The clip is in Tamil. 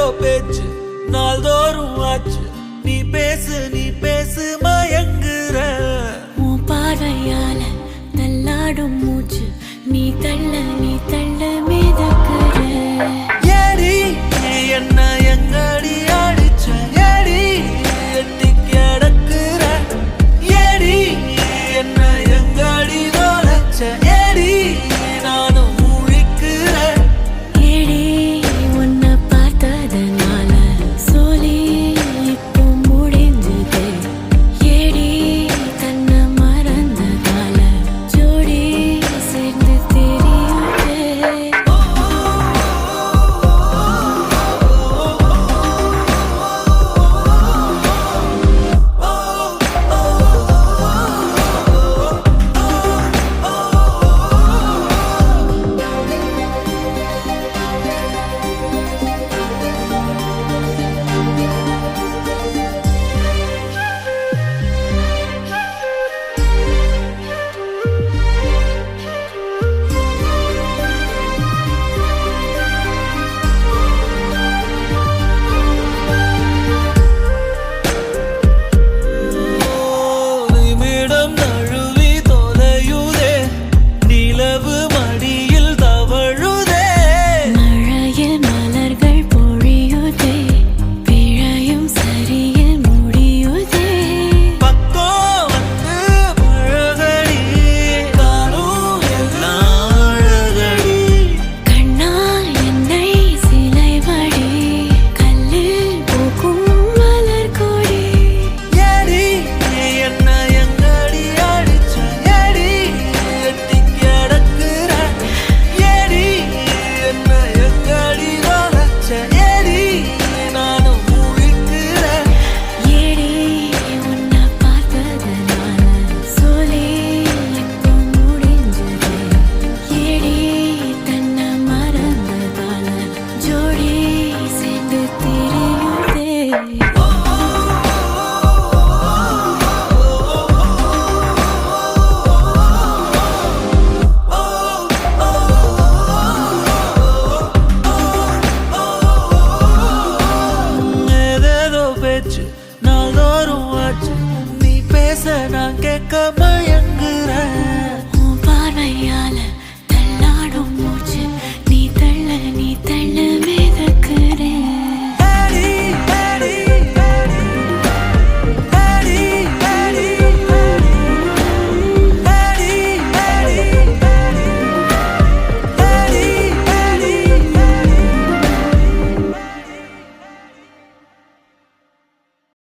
ஏதோ பேச்சு நாள்தோறும் ஆச்சு. நீ பேசு நீ பேசு மயங்குற. உன் பார்வையால தள்ளாடும் மூச்சு நீ தள்ள நீ தள்ள. பேச்சு நாள்தோறும் ஆச்சு. நீ பேச நான் கேட்க மயங்குறேன்